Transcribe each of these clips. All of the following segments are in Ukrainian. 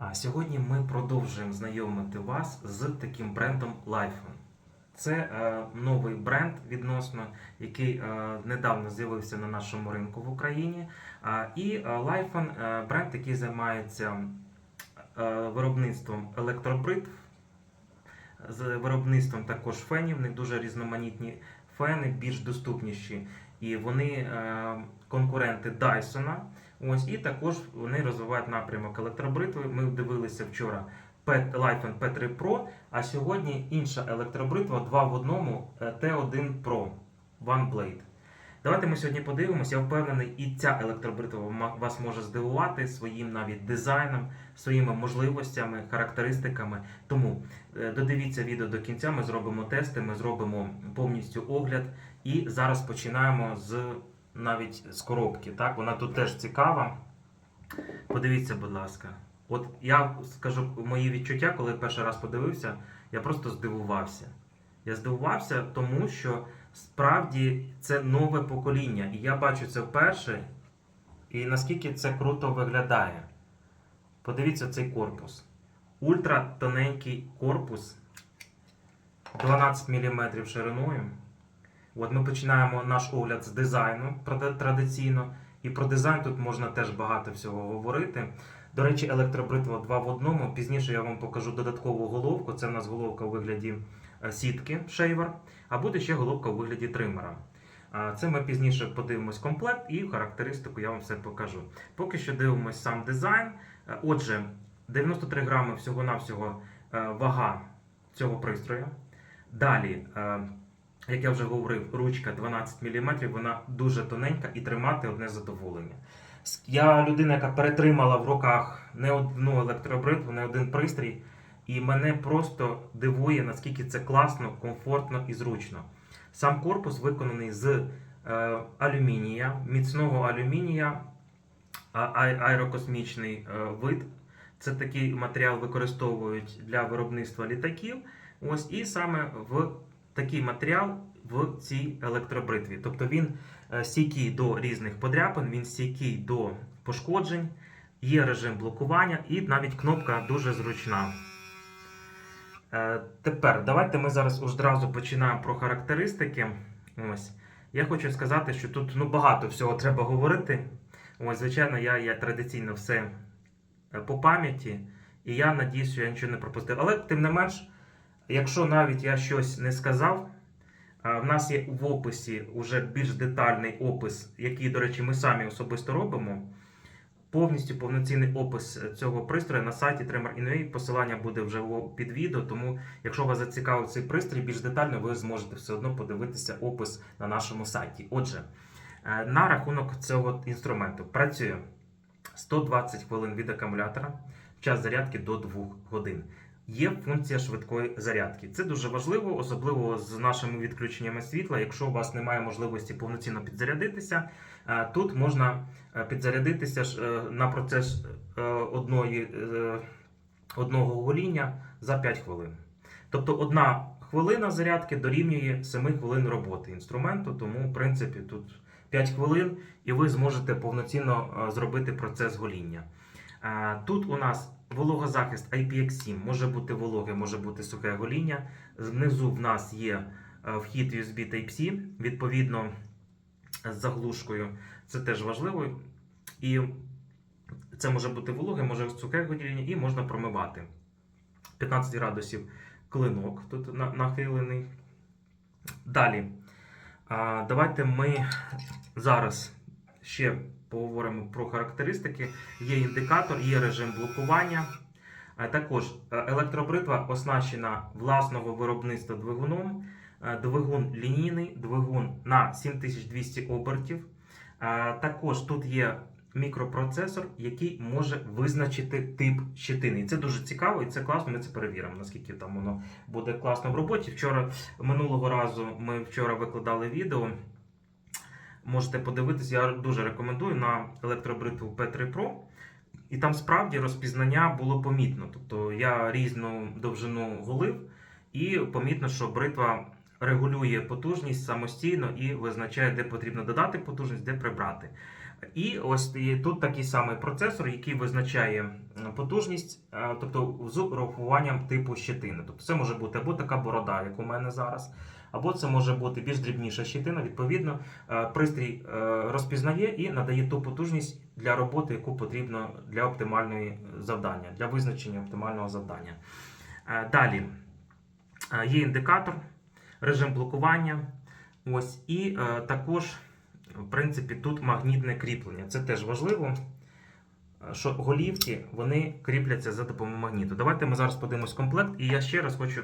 А сьогодні ми продовжуємо знайомити вас з таким брендом Lifeon. Це е, новий бренд відносно, який е, недавно з'явився на нашому ринку в Україні. А, і е, Lifeon е, бренд, який займається е, виробництвом електробритв, з виробництвом також фенів. Них дуже різноманітні фени, більш доступніші. І вони е, конкуренти Dyson. Ось і також вони розвивають напрямок електробритви. Ми дивилися вчора Lifeon P3 Pro, а сьогодні інша електробритва 2 в одному е, T1 Pro One Blade. Давайте ми сьогодні подивимося. Я впевнений, і ця електробритва вас може здивувати своїм навіть дизайном, своїми можливостями, характеристиками. Тому е, додивіться відео до кінця. Ми зробимо тести, ми зробимо повністю огляд. І зараз починаємо з навіть з коробки. Так, вона тут теж цікава. Подивіться, будь ласка. От я скажу мої відчуття, коли перший раз подивився, я просто здивувався. Я здивувався, тому що справді це нове покоління. І я бачу це вперше. І наскільки це круто виглядає. Подивіться цей корпус. Ультра тоненький корпус 12 мм шириною. От ми починаємо наш огляд з дизайну традиційно. І про дизайн тут можна теж багато всього говорити. До речі, електробритва 2 в одному. Пізніше я вам покажу додаткову головку. Це в нас головка у вигляді е, сітки шейвер, а буде ще головка у вигляді тримера. Це ми пізніше подивимось комплект і характеристику я вам все покажу. Поки що дивимось сам дизайн. Е, Отже, 93 грами всього-навсього е, вага цього пристрою. Далі, як я вже говорив, ручка 12 мм, вона дуже тоненька і тримати одне задоволення. Я людина, яка перетримала в руках не одну електробритву, не один пристрій, і мене просто дивує, наскільки це класно, комфортно і зручно. Сам корпус виконаний з е, алюмінія, міцного алюмінія, аерокосмічний е, вид. Це такий матеріал використовують для виробництва літаків. Ось і саме в такий матеріал в цій електробритві. Тобто він е, стійкий до різних подряпин, він стійкий до пошкоджень, є режим блокування і навіть кнопка дуже зручна. Е, Тепер давайте ми зараз одразу починаємо про характеристики. Ось. Я хочу сказати, що тут ну, багато всього треба говорити. Ось, звичайно, я, я традиційно все е, по пам'яті, і я надіюсь, що я нічого не пропустив. Але тим не менш, якщо навіть я щось не сказав, в нас є в описі вже більш детальний опис, який, до речі, ми самі особисто робимо. Повністю повноцінний опис цього пристрою на сайті Tremor.in.ua. Посилання буде вже під відео. Тому, якщо вас зацікавив цей пристрій, більш детально ви зможете все одно подивитися опис на нашому сайті. Отже, е, на рахунок цього інструменту працює 120 хвилин від акумулятора, час зарядки до 2 годин. Є функція швидкої зарядки. Це дуже важливо, особливо з нашими відключеннями світла. Якщо у вас немає можливості повноцінно підзарядитися, е, тут можна е, підзарядитися е, на процес одної, одного гоління за 5 хвилин. Тобто одна хвилина зарядки дорівнює 7 хвилин роботи інструменту, тому в принципі тут 5 хвилин і ви зможете повноцінно зробити процес гоління. Тут у нас вологозахист IPX7, може бути вологе, може бути сухе гоління. Знизу в нас є е, вхід USB Type-C, відповідно з заглушкою. Це теж важливо. І це може бути вологе, може сухе гоління, і можна промивати. 15 градусів клинок тут нахилений. Далі. Давайте ми зараз ще поговоримо про характеристики. Є індикатор, є режим блокування. Також е, електробритва оснащена власного виробництва двигуном. Е, Двигун лінійний, двигун на 7200 обертів. Е, Також тут є мікропроцесор, який може визначити тип щитини. І це дуже цікаво і це класно. Ми це перевіримо, наскільки там воно буде класно в роботі. Вчора минулого разу ми вчора викладали відео. Можете подивитись, я дуже рекомендую на електробритву P3 Pro. І там справді розпізнання було помітно. Тобто я різну довжину голив, і помітно, що бритва регулює потужність самостійно і визначає, де потрібно додати потужність, де прибрати. І ось тут такий самий процесор, який визначає потужність, е, тобто з урахуванням типу щетини. Тобто це може бути або така борода, як у мене зараз, або це може бути більш дрібніша щетина. Відповідно, е, пристрій е, розпізнає і надає ту потужність для роботи, яку потрібно для оптимальної завдання, для визначення оптимального завдання. Далі є індикатор, режим блокування. Ось, і також, в принципі, тут магнітне кріплення. Це теж важливо, що голівки вони кріпляться за допомогою магніту. Давайте ми зараз подивимось комплект, і я ще раз хочу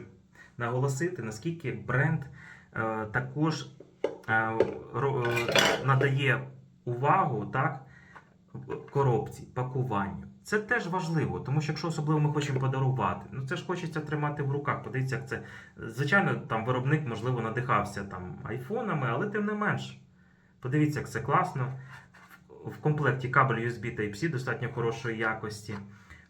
наголосити, наскільки бренд е, також е, е, надає увагу так, коробці, пакуванню. Це теж важливо, тому що якщо особливо ми хочемо подарувати, ну це ж хочеться тримати в руках. Подивіться, як це. Звичайно, там виробник, можливо, надихався там айфонами, але тим не менш. Подивіться, як це класно. В- комплекті кабель USB Type-C достатньо хорошої якості.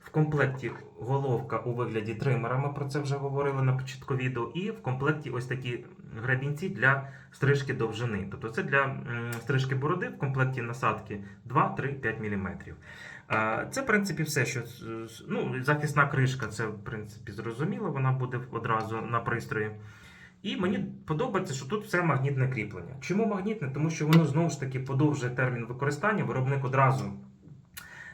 В комплекті головка у вигляді тримера, ми про це вже говорили на початку відео. І в комплекті ось такі грабінці для стрижки довжини. Тобто це для стрижки бороди в комплекті насадки 2, 3, 5 мм. Це, в принципі, все, що ну, захисна кришка, це в принципі зрозуміло, вона буде одразу на пристрої. І мені подобається, що тут все магнітне кріплення. Чому магнітне? Тому що воно знову ж таки подовжує термін використання. Виробник одразу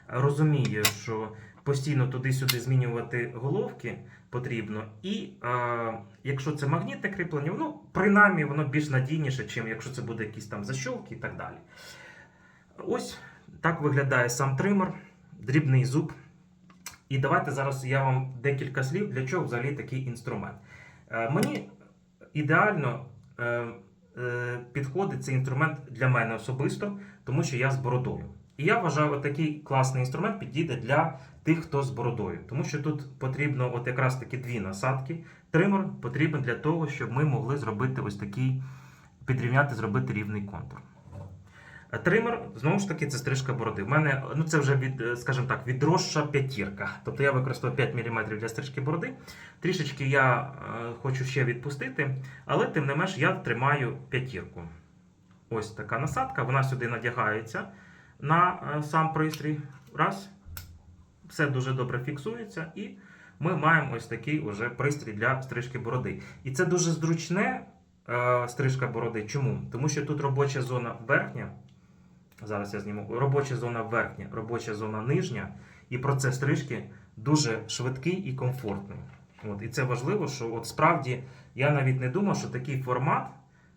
розуміє, що постійно туди-сюди змінювати головки потрібно. І е, якщо це магнітне кріплення, воно принаймні воно більш надійніше, ніж якщо це буде якісь там защолки і так далі. Ось так виглядає сам тример, дрібний зуб. І давайте зараз я вам декілька слів, для чого взагалі такий інструмент. Е, Мені ідеально е, е, підходить цей інструмент для мене особисто, тому що я з бородою. І я вважаю, от такий класний інструмент підійде для тих, хто з бородою. Тому що тут потрібно от якраз таки дві насадки. Тример потрібен для того, щоб ми могли зробити ось такий, підрівняти, зробити рівний контур. А Тример, знову ж таки, це стрижка бороди. У мене, ну це вже від, е, скажімо так, відросша п'ятірка. Тобто я використовую 5 мм для стрижки бороди. Трішечки я е, хочу ще відпустити, але тим не менш я тримаю п'ятірку. Ось така насадка, вона сюди надягається на е, сам пристрій. Раз. Все дуже добре фіксується, і ми маємо ось такий уже пристрій для стрижки бороди. І це дуже зручне е, стрижка бороди. Чому? Тому що тут робоча зона верхня. Зараз я зніму. Робоча зона верхня, робоча зона нижня, і процес стрижки дуже швидкий і комфортний. От, і це важливо, що от справді я навіть не думав, що такий формат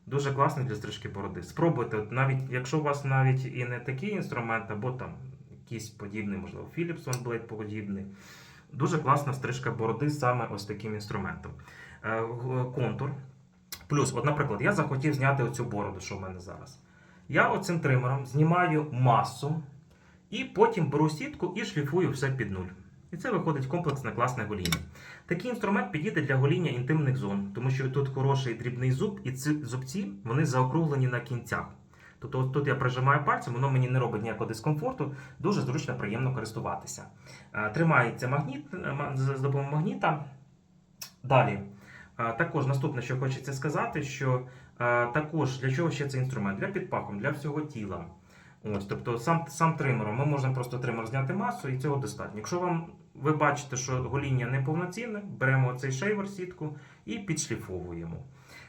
дуже класний для стрижки бороди. Спробуйте, от навіть якщо у вас навіть і не такий інструмент, або там якийсь подібний, можливо, Philips OneBlade подібний. Дуже класна стрижка бороди саме ось таким інструментом. Е, Контур. Плюс, от, наприклад, я захотів зняти оцю бороду, що в мене зараз. Я оцим тримером знімаю масу і потім беру сітку і шліфую все під нуль. І це виходить комплексне класне гоління. Такий інструмент підійде для гоління інтимних зон, тому що тут хороший дрібний зуб, і ці зубці вони заокруглені на кінцях. Тобто тут я прижимаю пальцем, воно мені не робить ніякого дискомфорту, дуже зручно, приємно користуватися. Е, Тримається магніт е, з допомогою магніта. Далі. Е, Також наступне, що хочеться сказати, що також для чого ще цей інструмент? Для підпахом, для всього тіла. Ось, тобто сам, сам тримером ми можемо просто тример зняти масу і цього достатньо. Якщо вам ви бачите, що гоління неповноцінне, беремо цей шейвер сітку і підшліфовуємо.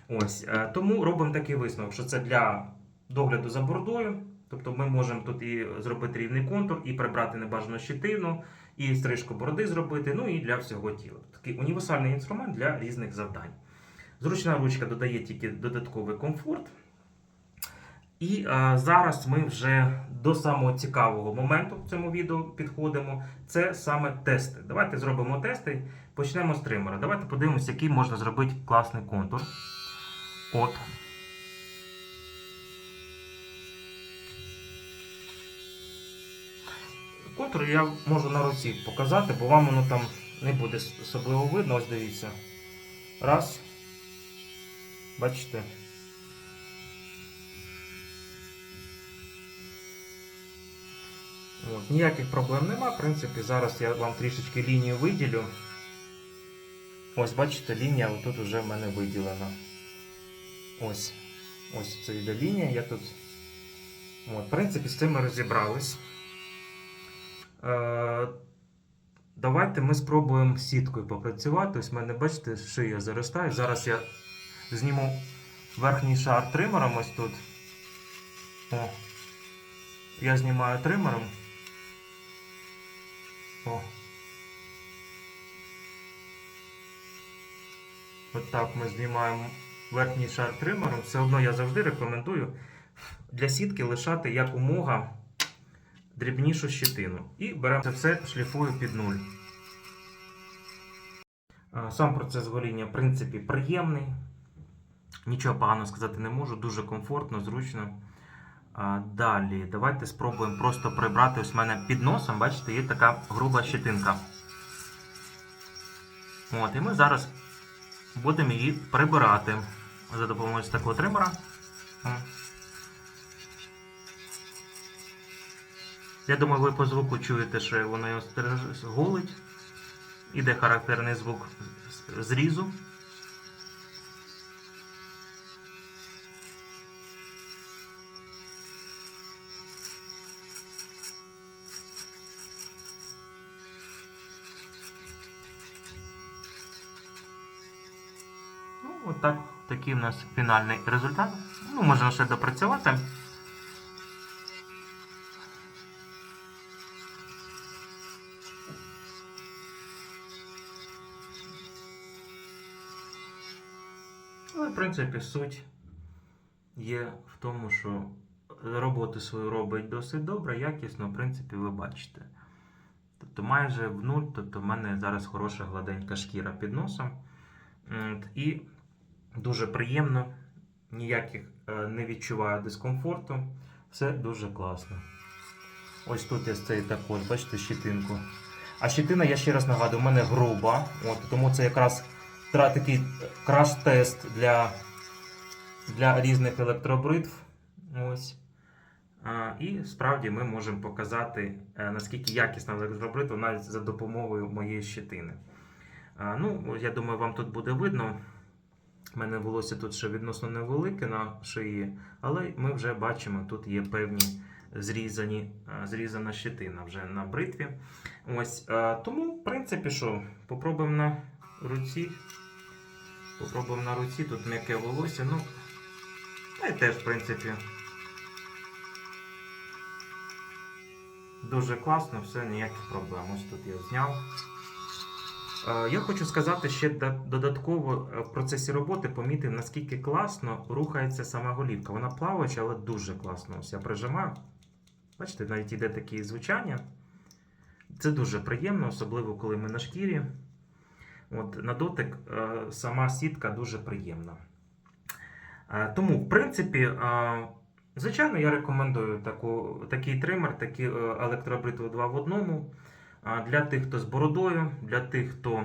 Ось, е, тому робимо такий висновок, що це для догляду за бордою. Тобто ми можемо тут і зробити рівний контур, і прибрати небажану щитину, і стрижку бороди зробити, ну і для всього тіла. Такий універсальний інструмент для різних завдань. Зручна ручка додає тільки додатковий комфорт. І е, зараз ми вже до самого цікавого моменту в цьому відео підходимо. Це саме тести. Давайте зробимо тести. Почнемо з тримера. Давайте подивимося, який можна зробити класний контур. От. Контур я можу на руці показати, бо вам воно там не буде особливо видно. Ось дивіться. Раз. Бачите? От, ніяких проблем нема. В принципі, зараз я вам трішечки лінію виділю. Ось, бачите, лінія отут вже в мене виділена. Ось. Ось це йде лінія. Я тут От, в принципі, з цим ми розібрались. Е, давайте ми спробуємо сіткою попрацювати. Ось в мене, бачите, шия заростає. Зараз я зніму верхній шар тримером ось тут. О. Я знімаю тримером. О. От так ми знімаємо верхній шар тримером. Все одно я завжди рекомендую для сітки лишати якомога дрібнішу щетину. І беремо це все, шліфую під нуль. Сам процес гоління, в принципі, приємний. Нічого поганого сказати не можу, дуже комфортно, зручно. Далі, давайте спробуємо просто прибрати. Ось в мене під носом, бачите, є така груба щетинка. От, і ми зараз будемо її прибирати за допомогою такого тримера. Я думаю, ви по звуку чуєте, що воно його голить. Іде характерний звук зрізу. Ну, отак, такий у нас фінальний результат. Ну, можна ще допрацювати. Але, в принципі, суть є в тому, що роботу свою робить досить добре, якісно, в принципі, ви бачите. Тобто майже в нуль, тобто в мене зараз хороша гладенька шкіра під носом. І дуже приємно, ніяких е, не відчуваю дискомфорту. Все дуже класно. Ось тут я цей також, бачите, щитинку. А щитина, я ще раз нагадую, у мене груба. От, тому це якраз такий краш-тест для, для різних електробритв. Ось. І справді ми можемо показати, е, наскільки якісна електробритва навіть за допомогою моєї щитини. Ну, я думаю, вам тут буде видно. У мене волосся тут ще відносно невелике на шиї, але ми вже бачимо, тут є певні зрізані, зрізана щитина вже на бритві. Ось, а, тому, в принципі, що, попробуємо на руці. Попробуємо на руці, тут м'яке волосся. Ну, та й теж, в принципі, дуже класно, все, ніяких проблем. Ось тут я зняв. Е, Я хочу сказати ще додатково е, в процесі роботи помітив, наскільки класно рухається сама голівка. Вона плаваюча, але дуже класно. Ось я прижимаю. Бачите, навіть іде таке звучання. Це дуже приємно, особливо коли ми на шкірі. От, на дотик е, сама сітка дуже приємна. Тому, в принципі, звичайно, я рекомендую таку, такий тример, такі електробритви 2 в одному. Для тих, хто з бородою, для тих, хто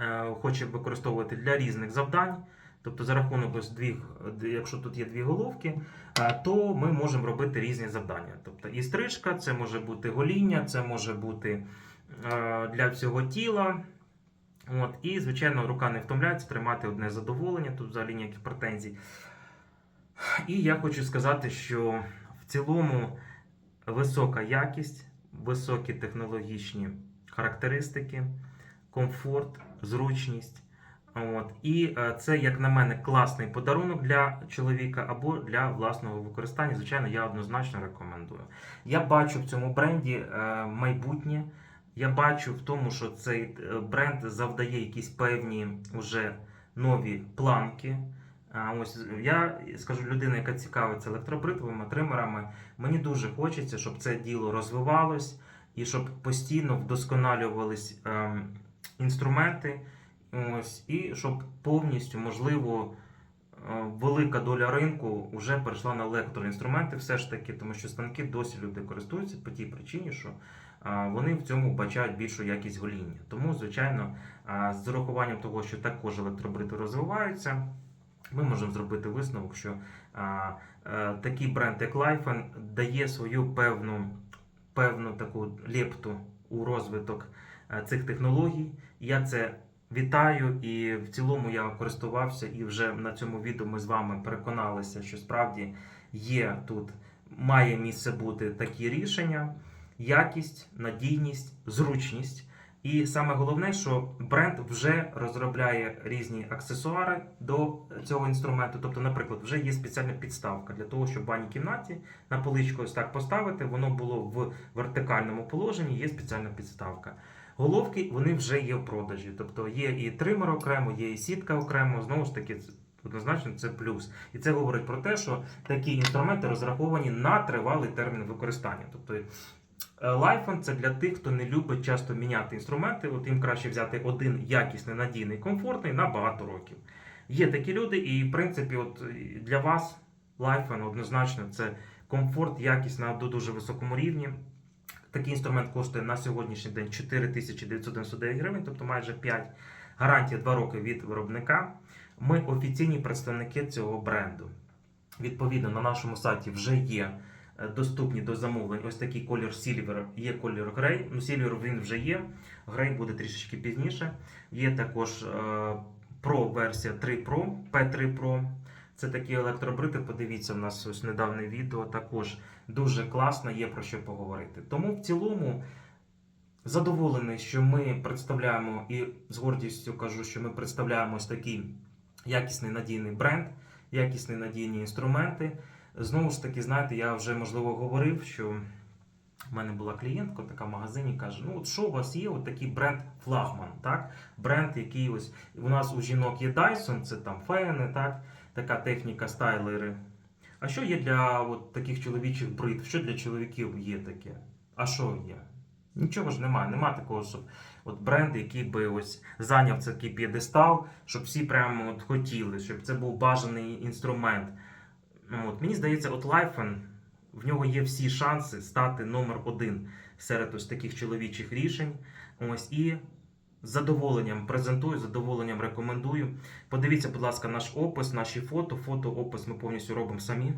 е, хоче використовувати для різних завдань. Тобто за рахунок ось дві, якщо тут є дві головки, е, то ми можемо робити різні завдання. Тобто і стрижка, це може бути гоління, це може бути е, для всього тіла. От, і, звичайно, рука не втомляється тримати одне задоволення, тут взагалі ніяких претензій. І я хочу сказати, що в цілому висока якість, високі технологічні характеристики, комфорт, зручність. От. І е, це, як на мене, класний подарунок для чоловіка або для власного використання. Звичайно, я однозначно рекомендую. Я бачу в цьому бренді е, майбутнє. Я бачу в тому, що цей е, бренд завдає якісь певні вже нові планки. А ось я скажу людина, яка цікавиться електробритвами, тримерами. Мені дуже хочеться, щоб це діло розвивалось і щоб постійно вдосконалювались ем, інструменти. Ось, і щоб повністю, можливо, е, велика доля ринку вже перейшла на електроінструменти, все ж таки, тому що станки досі люди користуються по тій причині, що а, вони в цьому вбачають більшу якість гоління. Тому, звичайно, а, з урахуванням того, що також електробрити розвиваються, ми можемо зробити висновок, що а, е, такий бренд, як Lifen, дає свою певну, певну таку лепту у розвиток е, цих технологій. Я це вітаю, і в цілому я користувався, і вже на цьому відео ми з вами переконалися, що справді є тут має місце бути такі рішення: якість, надійність, зручність. І саме головне, що бренд вже розробляє різні аксесуари до цього інструменту. Тобто, наприклад, вже є спеціальна підставка для того, щоб в ванній кімнаті на поличку ось так поставити, воно було в вертикальному положенні, є спеціальна підставка. Головки вони вже є в продажі. Тобто є і тример окремо, є і сітка окремо. Знову ж таки, однозначно це плюс. І це говорить про те, що такі інструменти розраховані на тривалий термін використання. Тобто Лайфон це для тих, хто не любить часто міняти інструменти. От їм краще взяти один якісний, надійний, комфортний на багато років. Є такі люди, і в принципі, от е, для вас Лайфон однозначно це комфорт, якість на дуже високому рівні. Такий інструмент коштує на сьогоднішній день 4999 гривень, тобто майже 5. Гарантія 2 роки від виробника. Ми офіційні представники цього бренду. Відповідно, на нашому сайті вже є е, доступні до замовлень ось такий колір Silver, є колір Грей. Ну, Silver він вже є. Грей буде трішечки пізніше. Є також е, Pro версія 3 Pro, P3 Pro. Це такі електробрити. Подивіться, у нас ось недавнє відео також дуже класно, є про що поговорити. Тому в цілому задоволений, що ми представляємо і з гордістю кажу, що ми представляємо ось такий якісний надійний бренд, якісні надійні інструменти. Знову ж таки, знаєте, я вже можливо говорив, що в мене була клієнтка така в магазині, каже: ну от що у вас є, от такий бренд флагман, так? Бренд, який ось у нас у жінок є Dyson, це там фени, так? така техніка, стайлери. А що є для от, таких чоловічих бритв? Що для чоловіків є таке? А що є? Нічого ж немає. Немає такого, щоб от бренд, який би ось зайняв такий п'єдестал, щоб всі прямо от хотіли, щоб це був бажаний інструмент. От, мені здається, от Лайфен, в нього є всі шанси стати номер один серед ось таких чоловічих рішень. Ось і задоволенням презентую, задоволенням рекомендую. Подивіться, будь ласка, наш опис, наші фото. Фото, опис ми повністю робимо самі.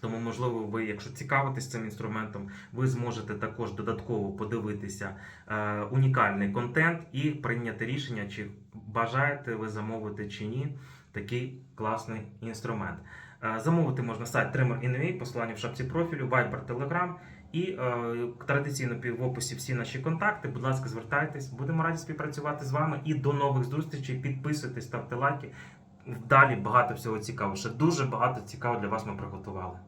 Тому, можливо, ви, якщо цікавитесь цим інструментом, ви зможете також додатково подивитися е, унікальний контент і прийняти рішення, чи бажаєте ви замовити чи ні такий класний інструмент. Е, замовити можна сайт Trimmer.in.ua, посилання в шапці профілю, Viber, Telegram. І е, традиційно в описі всі наші контакти. Будь ласка, звертайтесь. Будемо раді співпрацювати з вами. І до нових зустрічей. Підписуйтесь, ставте лайки. Далі багато всього цікавого. Ще дуже багато цікавого для вас ми приготували.